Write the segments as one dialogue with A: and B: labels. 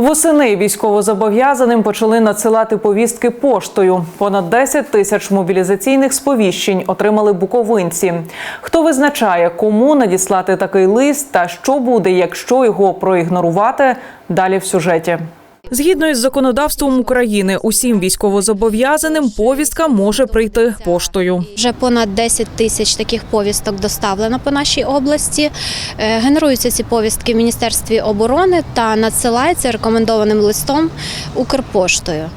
A: Восени військовозобов'язаним почали надсилати повістки поштою. Понад 10 тисяч мобілізаційних сповіщень отримали буковинці. Хто визначає, кому надіслати такий лист та що буде, якщо його проігнорувати? Далі в сюжеті. Згідно із законодавством України, усім військовозобов'язаним повістка може прийти поштою.
B: Вже понад 10 тисяч таких повісток доставлено по нашій області. Е, Генеруються ці повістки в Міністерстві оборони та надсилаються рекомендованим листом Укрпоштою.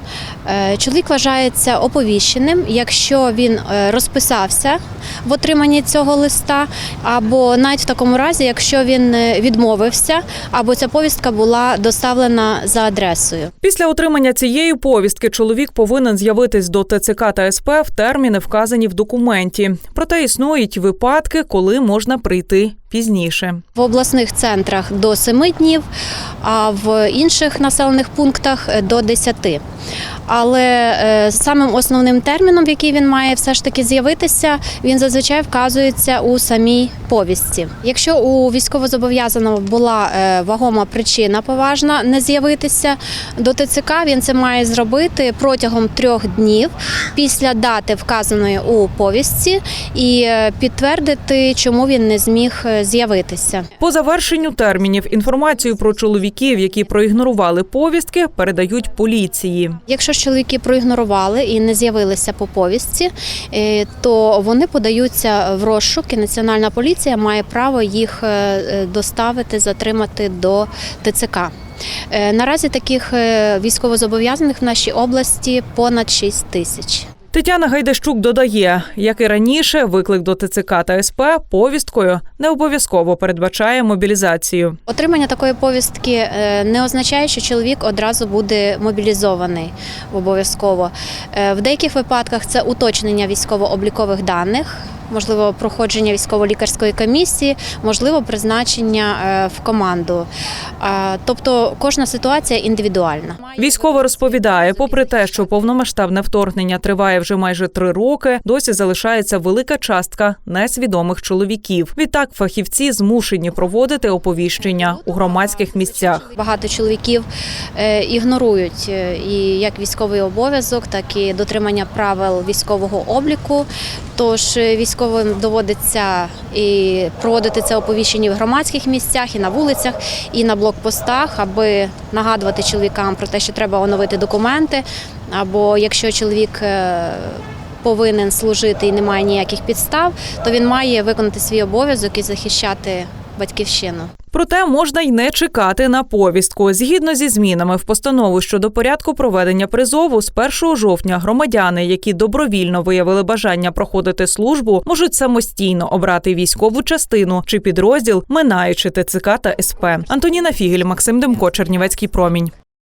B: Е, Чоловік вважається оповіщеним, якщо він е, розписався в отриманні цього листа, або навіть в такому разі, якщо він відмовився, або ця повістка була доставлена за адресою.
A: Після отримання цієї повістки чоловік повинен з'явитись до ТЦК та СП в терміни, вказані в документі. Проте існують випадки, коли можна прийти пізніше.
B: В обласних центрах до 7 днів, а в інших населених пунктах е, до 10. Але е, самим основним терміном, в який він має все ж таки з'явитися, він зазвичай вказується у самій повістці. Якщо у військовозобов'язаного була е, вагома причина поважна не з'явитися до ТЦК, він це має зробити протягом трьох днів після дати вказаної у повістці і підтвердити, чому він не зміг з'явитися.
A: По завершенню термінів інформацію про чоловіків, які проігнорували повістки, передають поліції.
B: Якщо ж чоловіки проігнорували і не з'явилися по повістці, е, то вони подаються в розшук, і національна поліція має право їх е, е, доставити, затримати до ТЦК. Наразі таких військовозобов'язаних в нашій області понад 6 тисяч.
A: Тетяна Гайдащук додає, як і раніше, виклик до ТЦК та СП повісткою не обов'язково передбачає мобілізацію.
B: Отримання такої повістки е, не означає, що чоловік одразу буде мобілізований обов'язково. Е, В деяких випадках це уточнення військово-облікових даних. Можливо, проходження військово-лікарської комісії, можливо, призначення е, в команду. Тобто кожна ситуація індивідуальна.
A: Військова розповідає, попри те, що повномасштабне вторгнення триває вже майже три роки, досі залишається велика частка несвідомих чоловіків. Відтак фахівці змушені проводити оповіщення у громадських місцях.
B: Багато чоловіків е, ігнорують е, і як військовий обов'язок, так і дотримання правил військового обліку. Тож е, військовим доводиться і проводити це оповіщення в громадських місцях, і на вулицях, і на блокпостах, аби нагадувати чоловікам про те, що треба оновити документи. Або якщо чоловік е, повинен служити і немає ніяких підстав, то він має виконати свій обов'язок і захищати батьківщину.
A: Проте можна й не чекати на повістку. Згідно зі змінами в постанову щодо порядку проведення призову, з 1 жовтня громадяни, які добровільно виявили бажання проходити службу, можуть самостійно обрати військову частину чи підрозділ, минаючи ТЦК та СП. Антоніна Фігель, Максим Демко, Чернівецький промінь.